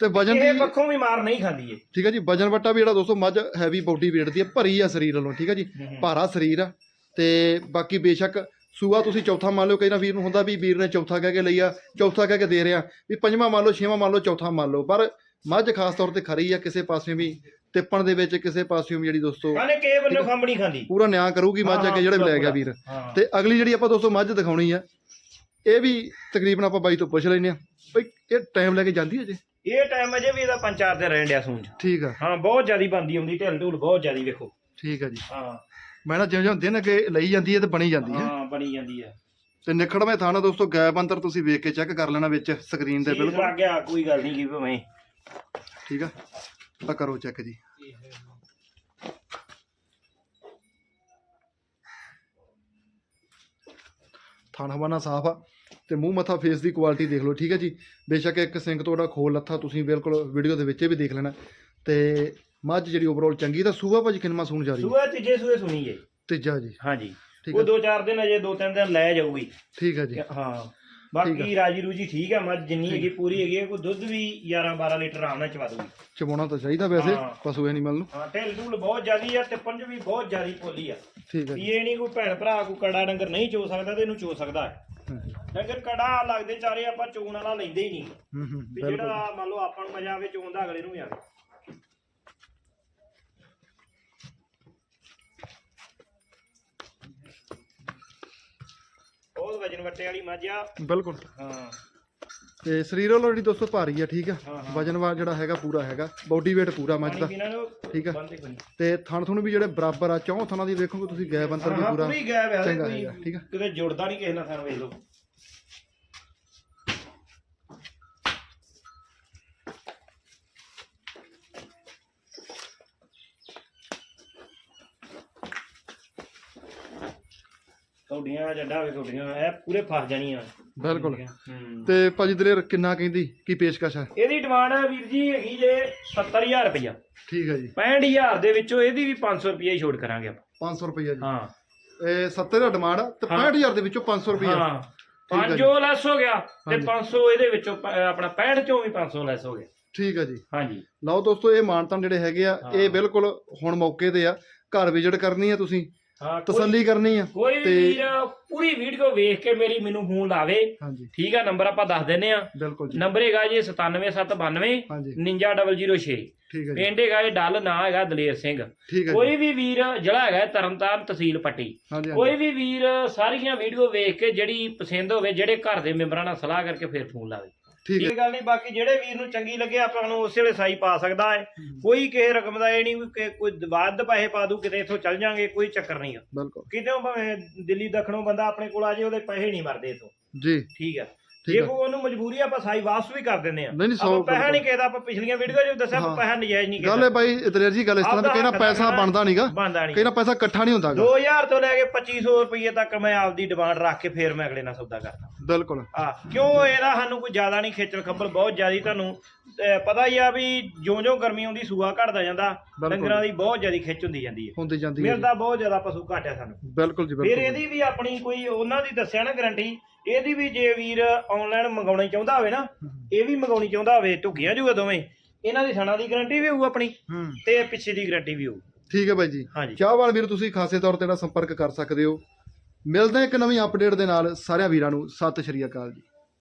ਤੇ ਵਜਨ ਇਹ ਦੀ ਪੱਖੋਂ ਵੀ ਮਾਰ ਨਹੀਂ ਖਾਂਦੀ ਏ ਠੀਕ ਹੈ ਜੀ ਵਜਨ ਵਟਾ ਵੀ ਜਿਹੜਾ ਦੋਸਤੋ ਮੱਝ ਹੈਵੀ ਬੋਡੀ weight ਦੀ ਹੈ ਭਰੀ ਆ ਸਰੀਰ ਵੱਲੋਂ ਠੀਕ ਹੈ ਜੀ। ਭਾਰਾ ਸਰੀਰ ਆ। ਤੇ ਬਾਕੀ ਬੇਸ਼ੱਕ ਸੂਆ ਤੁਸੀਂ ਚੌਥਾ ਮੰਨ ਲਓ ਕਈ ਨਾ ਵੀਰ ਨੂੰ ਹੁੰਦਾ ਵੀ ਵੀਰ ਨੇ ਚੌਥਾ ਕਹਿ ਕੇ ਲਈ ਆ ਚੌਥਾ ਕਹਿ ਕੇ ਦੇ ਰਿਆ ਵੀ ਪੰਜਵਾਂ ਮੰਨ ਲਓ ਛੇਵਾਂ ਮੰਨ ਲਓ ਚੌਥਾ ਮੰਨ ਲਓ। ਪਰ ਮੱਝ ਖਾਸ ਤੌਰ ਤੇ ਖਰੀ ਆ ਕਿਸੇ ਪਾਸੇ ਵੀ ਤਿੱਪਣ ਦੇ ਵਿੱਚ ਕਿਸੇ ਪਾਸਿਓਂ ਵੀ ਜਿਹੜੀ ਦੋਸਤੋ ਕਾਨੇ ਕੇ ਬੰਨੋਂ ਖੰਭ ਨਹੀਂ ਖਾਂਦੀ? ਪੂਰਾ ਨਿਆਂ ਕਰੂਗੀ ਮੱਝ ਅੱਗੇ ਜਿਹੜਾ ਲੈ ਗਿਆ। ਵੀਰ। ਹਾਂ। ਤੇ ਅਗਲੀ ਜਿਹੜੀ ਆਪਾਂ ਦੋਸਤੋ ਮੱਝ ਦਿਖਾਉਣੀ ਆ ਇਹ ਵੀ ਤਕਰੀਬਨ ਆਪਾਂ ਬਾਈ ਤੋਂ ਪੁੱਛ ਲੈਨੇ ਆ। ਬਈ ਇਹ ਟਾਈਮ ਲੈ ਕੇ ਜਾਂਦੀ ਹੈ ਜੇ? ਇਹ ਟਾਈਮ ਅਜੇ ਵੀ ਇਹਦਾ ਪੰਜ ਚਾਰ ਦਿਨ ਰਹਿਣ ਡਿਆ ਸੂਣ 'ਚ। ਠੀਕ ਆ। ਹਾਂ ਬਹੁਤ ਜ਼ਿਆਦੀ ਬੰਦੀ ਆਉਂਦੀ ਢਿੱਲ ਢੂਲ ਬਹੁਤ ਜ਼ਿਆਦੀ ਵੇਖੋ। ਠੀਕ ਆ ਜੀ। ਹਾਂ। ਮੈਂ ਨਾ ਜਿਉਂ ਜਿਉਂ ਦਿਨ ਅੱਗੇ ਲਈ ਜਾਂਦੀ ਹੈ ਤੇ ਬਣੀ ਜਾਂਦੀ ਹੈ ਹਾਂ ਬਣੀ ਜਾਂਦੀ ਆ। ਤੇ ਨਿਖੜਵੇਂ ਥਾਣਾ ਦੋਸਤੋ ਗੈਪ ਅੰਤਰ ਤੁਸੀਂ ਵੇਖ ਕੇ ਚੈੱਕ ਕਰ ਲੈਣਾ ਵਿੱਚ ਸਕਰੀਨ ਤੇ ਸੀਲ ਬਿਲਕੁਲ। ਲੱਗ ਗਿਆ ਕੋਈ ਗੱਲ ਨਹੀਂ ਕੀ ਭਾਵੇਂ। ਠੀਕ ਆ? ਆ ਕਰੋ ਚੈੱਕ ਜੀ। ਥਾਣਾ ਹਵਾਨਾ ਸਾਫ਼ ਆ ਤੇ ਮੂੰਹ ਮੱਥਾ ਫੇਸ ਦੀ ਕੁਆਲਿਟੀ ਦੇਖ ਲਓ ਠੀਕ ਹੈ ਜੀ? ਬੇਸ਼ੱਕ ਇੱਕ ਸਿੰਕ ਤੁਹਾਡਾ ਖੋਲ ਲੱਥਾ ਤੁਸੀਂ ਬਿਲਕੁਲ ਵੀਡੀਓ ਦੇ ਵਿੱਚ ਵੀ ਦੇਖ ਲੈਣਾ। ਤੇ ਮੱਝ ਜਿਹੜੀ ਓਵਰਆਲ ਚੰਗੀ ਤਾਂ ਸੂਆ ਭਾਜੀ ਕਿੰਨਾ ਸੂਣ ਜਾ ਰਹੀ ਹੈ? ਸੂਆ ਤੀਜੇ ਸੂਏ ਸੁਣੀ ਏ ਤੀਜਾ ਜੀ। ਹਾਂਜੀ। ਉਹ ਹੈ ਦੋ ਚਾਰ ਦਿਨ ਅਜੇ ਦੋ ਤਿੰਨ ਦਿਨ ਲੈ ਜਾਊਗੀ। ਠੀਕ ਹੈ ਜੀ। ਹਾਂ। ਬਾਕੀ ਰਾਜੀ ਰੂਜੀ ਠੀਕ ਹੈ ਮੱਝ ਜਿੰਨੀ ਹੈਗੀ ਪੂਰੀ ਹੈਗੀ ਹੈ, ਕੋਈ ਦੁੱਧ ਵੀ 11 12 ਲੀਟਰ ਆਰਾਮ ਨਾਲ ਚਵਾ ਦੂਗੀ ਚਵਾਉਣਾ ਤਾਂ ਚਾਹੀਦਾ ਵੈਸੇ ਹਾਂ। ਪਸ਼ੂ ਐਨੀਮਲ ਨੂੰ। ਹਾਂ ਢਿੱਲ ਢੂਲ ਬਹੁਤ ਜ਼ਿਆਦੀ ਆ ਤੇ ਪੰਜ ਵੀ ਬਹੁਤ ਜ਼ਿਆਦੀ ਪੋਲੀ ਆ। ਠੀਕ ਹੈ ਵੀ ਜੀ ਇਹ ਨਹੀਂ ਕੋਈ ਭੈਣ ਭਰਾ ਕੋਈ ਕੜਾ ਡੰਗਰ ਨਹੀਂ ਚੋ ਸਕਦਾ ਤੇ ਇਹਨੂੰ ਚੋ ਸਕਦਾ ਹੈ। ਡੰਗਰ ਕੜਾ ਲੱਗਦੇ ਚਾਰੇ ਆਪਾਂ ਚੋਣ ਵਾਲਾ ਲੈਂਦੇ ਹੀ ਨਹੀਂ। ਹੂੰ ਹੂੰ ਵੀ ਬਿਲਕੁਲ। ਜਿਹੜਾ ਮੰਨ ਲਓ ਆਪਾਂ ਨੂੰ ਮਜ਼ਾ ਆਵੇ ਚੋਣ ਦਾ ਅਗਲੇ ਨੂੰ ਵੀ ਆਵੇ। ਬਹੁਤ ਵਜਨ ਵੱਟੇ ਵਾਲੀ ਮੱਝ ਆ ਬਿਲਕੁਲ। ਹਾਂ। ਤੇ ਸਰੀਰ ਵੱਲੋਂ ਜਿਹੜੀ ਦੋਸਤੋ ਭਾਰੀ ਆ ਠੀਕ ਆ। ਵਜਨ ਵਾ ਜਿਹੜਾ ਹੈਗਾ ਪੂਰਾ ਹੈਗਾ। ਬਾਡੀ weight ਪੂਰਾ ਮੱਝ ਦਾ ਠੀਕ ਆ? ਤੇ ਥਣ ਥੁਣ ਵੀ ਜਿਹੜੇ ਬਰਾਬਰ ਆ ਚੌਂ ਥਣਾਂ ਦੀ ਵੇਖੋਗੇ ਤੁਸੀਂ ਗੈਪ ਅੰਤਰ ਵੀ ਪੂਰਾ ਗੈਪ ਹੈ ਠੀਕ ਆ? ਕਿਤੇ ਜੁੜਦਾ ਨਹੀਂ ਕਿਸੇ ਨਾਲ ਸਾਨੂੰ ਵੇਖ ਲਓ। ਕੌਡੀਆਂ ਜੱਡਾ ਵੇ ਕੌਡੀਆਂ ਇਹ ਪੂਰੇ ਫਸ ਜਾਣੀਆਂ। ਬਿਲਕੁਲ। ਹੂੰ। ਤੇ ਭਾਜੀ ਦਲੇਰ ਕਿੰਨਾ ਕਹਿੰਦੀ? ਕੀ ਪੇਸ਼ਕਸ਼ ਹੈ ਇਹਦੀ ਡਿਮਾਂਡ ਹੈ ਵੀਰ ਜੀ ਹੈਗੀ ਜੇ 70000 ਰੁਪਇਆ ਠੀਕ ਹੈ ਜੀ। 65000 ਦੇ ਵਿੱਚੋਂ ਇਹਦੀ ਵੀ 500 ਰੁਪਇਆ ਹੀ ਛੋੜ ਕਰਾਂਗੇ ਆਪਾਂ। 500 ਰੁਪਈਆ ਜੀ। ਹਾਂ। ਇਹ 70 ਦਾ ਡਿਮਾਂਡ ਆ ਤੇ ਹਾਂ। 65000 ਦੇ ਵਿੱਚੋਂ 500 ਰੁਪਈਆ। ਹਾਂ। ਠੀਕ ਹੈ ਜੀ। ਲੈਸ ਹੋ ਗਿਆ ਤੇ ਹਾਂਜੀ। 500 ਇਹਦੇ ਵਿੱਚੋਂ ਪ- ਆਪਣਾ 65 ਚੋਂ ਵੀ 500 ਲੈਸ ਹੋ ਗਿਆ। ਠੀਕ ਹੈ ਜੀ। ਹਾਂਜੀ। ਲਓ ਦੋਸਤੋ ਇਹ ਮਾਨਤਾਨ ਜਿਹੜੇ ਹੈਗੇ ਆ ਹਾਂ। ਇਹ ਬਿਲਕੁਲ ਹੁਣ ਮੌਕੇ ਤੇ ਆ। ਘਰ ਵਿਜ਼ਿਟ ਕਰਨੀ ਆ ਤੁਸੀਂ। ਹਾਂ ਕੋਈ- ਤਸੱਲੀ ਕਰਨੀ ਆ। ਕੋਈ ਵੀ ਤੇ- ਵੀਰ ਪੂਰੀ ਵੀਡੀਓ ਵੇਖ ਕੇ ਮੇਰੀ ਮੈਨੂੰ ਫੋਨ ਲਾਵੇ। ਹਾਂਜੀ। ਠੀਕ ਆ ਨੰਬਰ ਆਪਾਂ ਦੱਸ ਦਿੰਨੇ ਆ। ਬਿਲਕੁਲ ਜੀ। ਨੰਬਰ ਹੈਗਾ ਜੀ 97792 ਹਾਂਜੀ। 99006 ਠੀਕ ਹੈ ਜੀ। ਪਿੰਡ ਹੈਗਾ ਜੀ ਡੱਲ ਨਾਂ ਹੈਗਾ ਦਲੇਰ ਸਿੰਘ। ਠੀਕ ਹੈ ਜੀ। ਕੋਈ ਵੀ ਵੀਰ ਜਿਹੜਾ ਹੈਗਾ ਤਰਨਤਾਰਨ ਤਹਿਸੀਲ ਪੱਟੀ। ਹਾਂਜੀ। ਕੋਈ ਵੀ ਵੀਰ ਸਾਰੀਆਂ ਵੀਡੀਓ ਵੇਖ ਕੇ ਜਿਹੜੀ ਪਸੰਦ ਹੋਵੇ ਜਿਹੜੇ ਘਰ ਦੇ ਮੈਂਬਰਾਂ ਨਾਲ ਸਲਾਹ ਕਰਕੇ ਫਿਰ ਫੋਨ ਲਾਵੇ। ਠੀਕ ਹੈ। ਇਹ ਗੱਲ ਨਹੀਂ ਬਾਕੀ ਜਿਹੜੇ ਵੀਰ ਨੂੰ ਚੰਗੀ ਲੱਗੇ ਆਪਾਂ ਨੂੰ ਉਸੇ ਵੇਲੇ ਸਾਈ ਪਾ ਸਕਦਾ ਹੈ। ਕੋਈ ਕਿਸੇ ਰਕਮ ਦਾ ਇਹ ਨਹੀਂ ਕਿ ਕੋਈ ਵੱਧ ਪੈਸੇ ਪਾ ਦੂ ਕਿਤੇ ਇੱਥੋਂ ਚੱਲ ਜਾਾਂਗੇ ਕੋਈ ਚੱਕਰ ਨਹੀਂ ਆ। ਬਿਲਕੁਲ। ਕਿਤੇ ਭਾਵੇਂ ਦਿੱਲੀ ਦੱਖਣੋਂ ਬੰਦਾ ਆਪਣੇ ਕੋਲ ਆ ਜੇ ਉਹਦੇ ਪੈਸੇ ਨਹੀਂ ਮਰਦੇ ਇਥੋਂ। ਜੀ। ਠੀਕ ਆ। ਜੇ। ਕੋਈ ਉਹਨੂੰ ਮਜਬੂਰੀ ਆਪਾਂ ਸਾਈ ਵਾਪਸ ਵੀ ਕਰ ਦਿੰਦੇ ਆ ਨਹੀਂ, ਨਹੀਂ, ਪੈਸਾ। ਨਹੀਂ ਕਿਹਦਾ ਆਪਾਂ ਪਿਛਲੀਆਂ ਵੀਡੀਓ 'ਚ ਦੱਸਿਆ। ਪੈਸਾ ਨਜਾਇਜ਼ ਨਹੀਂ ਗੱਲ ਹੈ ਭਾਈ ਦਲੇਰ ਜੀ ਗੱਲ ਇਸ ਤਰ੍ਹਾਂ ਕਹਿੰਦਾ ਹੱਕ ਪੈਸਾ। ਬਣਦਾ ਨਹੀਂਗਾ ਕਹਿੰਦਾ ਪੈਸਾ ਇਕੱਠਾ ਨਹੀਂ ਹੁੰਦਾਗਾ 2000 ਤੋਂ ਲੈ ਕੇ 2500 ਰੁਪਏ ਤੱਕ ਮੈਂ ਆਪਦੀ ਡਿਮਾਂਡ ਰੱਖ ਕੇ ਫੇਰ ਮੈਂ ਅਗਲੇ ਨਾਲ ਸੌਦਾ ਕਰਦਾ ਬਿਲਕੁਲ ਆ ਕਿਉਂ ਇਹਦਾ ਸਾਨੂੰ ਕੋਈ ਜ਼ਿਆਦਾ ਨਹੀਂ ਖੇਚਲ ਖੱਬਲ ਬਹੁਤ ਜ਼ਿਆਦੀ ਤੁਹਾਨੂੰ ਪਤਾ ਹੀ ਆ ਵੀ ਜਿਉਂ-ਜਿਉਂ ਗਰਮੀ ਆਉਂਦੀ ਸੂਆ ਘਟਦਾ ਜਾਂਦਾ। ਡੰਗਰਾਂ ਦੀ ਬਹੁਤ ਜ਼ਿਆਦੀ ਖਿੱਚ ਹੁੰਦੀ ਜਾਂਦੀ ਹੈ ਹੁੰਦੀ ਜਾਂਦੀ ਹੈ ਮਿਲਦਾ ਬਹੁਤ ਜ਼ਿਆਦਾ ਪਸ਼ੂ ਘਟਿਆ ਸਾਨੂੰ ਬਿਲਕੁਲ ਜੀ ਫਿਰ ਬਿਲਕੁਲ ਇਹਦੀ ਵੀ ਆਪਣੀ ਕੋਈ ਉਹਨਾਂ ਦੀ ਦੱਸਿਆ ਨਾ ਗਰੰਟੀ ਇਹਦੀ ਵੀ ਜੇ ਵੀਰ ਆਨਲਾਈਨ ਮੰਗਾਉਣਾ ਚਾਹੁੰਦਾ ਹੋਵੇ ਨਾ ਇਹ ਵੀ ਮੰਗਾਉਣੀ ਚਾਹੁੰਦਾ ਹੋਵੇ ਢੁੱਕੀਆਂ ਜੂਗਾ ਦੋਵੇਂ। ਇਹਨਾਂ ਦੀ ਸਣਾ ਦੀ ਗਰੰਟੀ ਵੀ ਹੋਊ ਆਪਣੀ ਹੂੰ। ਤੇ ਪਿੱਛੇ ਦੀ ਗਰੰਟੀ ਵੀ ਹੋਊ। ਠੀਕ ਹੈ ਬਾਈ ਜੀ। ਹਾਂਜੀ। ਚਾਹਵਾਨ ਵੀਰ ਤੁਸੀਂ ਖਾਸੇ ਤੌਰ ਤੇ ਜਿਹੜਾ ਸੰਪਰਕ ਕਰ ਸਕਦੇ ਹੋ। ਮਿਲਦੇ ਹਾਂ ਇੱਕ ਨਵੀਂ ਅਪਡੇਟ ਦੇ ਨਾਲ। ਸਾਰਿਆਂ ਵੀਰਾਂ ਨੂੰ ਸਤਿ ਸ਼੍ਰੀ ਅਕਾਲ ਜੀ।